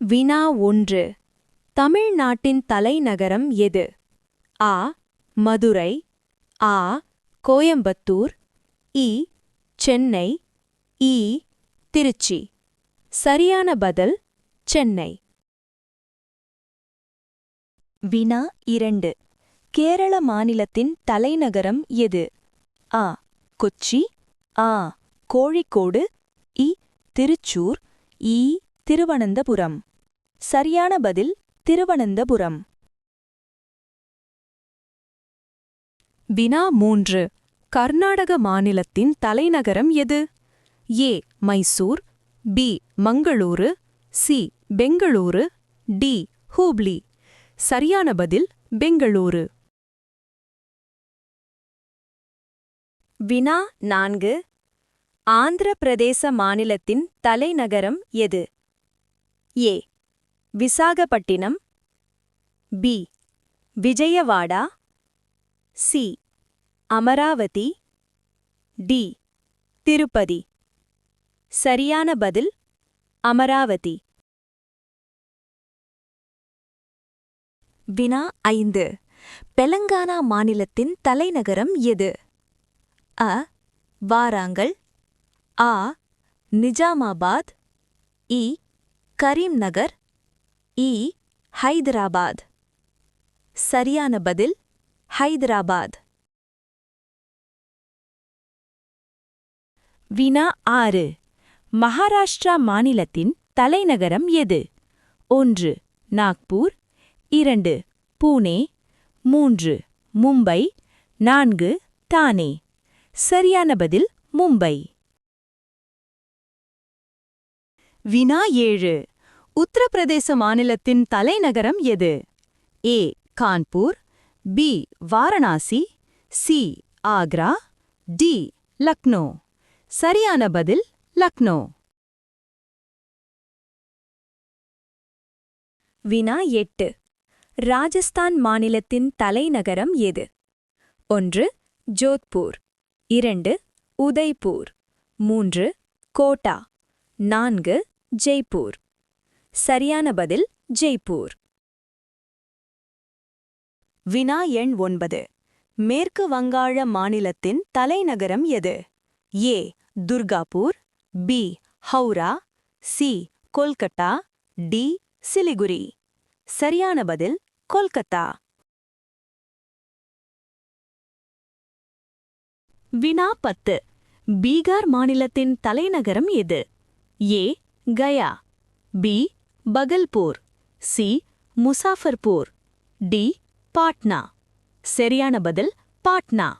வினா ஒன்று. தமிழ்நாட்டின் தலைநகரம் எது? ஆ. மதுரை. ஆ. கோயம்புத்தூர். இ. சென்னை. இ. திருச்சி. சரியான பதில் சென்னை. வினா இரண்டு. கேரள மாநிலத்தின் தலைநகரம் எது? ஆ. கொச்சி. ஆ. கோழிக்கோடு. இ. திருச்சூர். இ. திருவனந்தபுரம். சரியான பதில் திருவனந்தபுரம். வினா மூன்று. கர்நாடக மாநிலத்தின் தலைநகரம் எது? A. Mysore B. Mangaluru C. Bengaluru D. Hubli. சரியான பதில் பெங்களூரு. வினா நான்கு. ஆந்திர பிரதேச மாநிலத்தின் தலைநகரம் எது? A. Visakhapatnam. B. Vijayawada. C. Amaravati. D. Tirupati. சரியான பதில் அமராவதி. வினா ஐந்து. தெலங்கானா மாநிலத்தின் தலைநகரம் எது? அ. வாராங்கல். ஆ. நிஜாமாபாத். இ. கரீம்நகர் இ ஹைதராபாத். சரியான பதில் ஹைதராபாத். வினா ஆறு. மகாராஷ்டிரா மாநிலத்தின் தலைநகரம் எது? ஒன்று நாக்பூர் இரண்டு பூனே மூன்று மும்பை நான்கு தானே. சரியான பதில் மும்பை. வினா ஏழு. உத்தரப்பிரதேச மாநிலத்தின் தலைநகரம் எது? A. Kanpur B. Varanasi C. Agra D. Lucknow. சரியான பதில் லக்னோ. வினா எட்டு. ராஜஸ்தான் மாநிலத்தின் தலைநகரம் எது? ஒன்று ஜோத்பூர். இரண்டு உதய்பூர். மூன்று கோட்டா. நான்கு ஜெய்ப்பூர். சரியான பதில் ஜெய்ப்பூர். வினா எண் ஒன்பது. மேற்கு வங்காள மாநிலத்தின் தலைநகரம் எது? A. Durgapur B. Howrah C. Kolkata D. Siliguri. சரியான பதில் கொல்கத்தா. வினா பத்து. பீகார் மாநிலத்தின் தலைநகரம் எது? A. Gaya B Bhagalpur C Muzaffarpur D Patna. சரியான பதில் பாட்னா.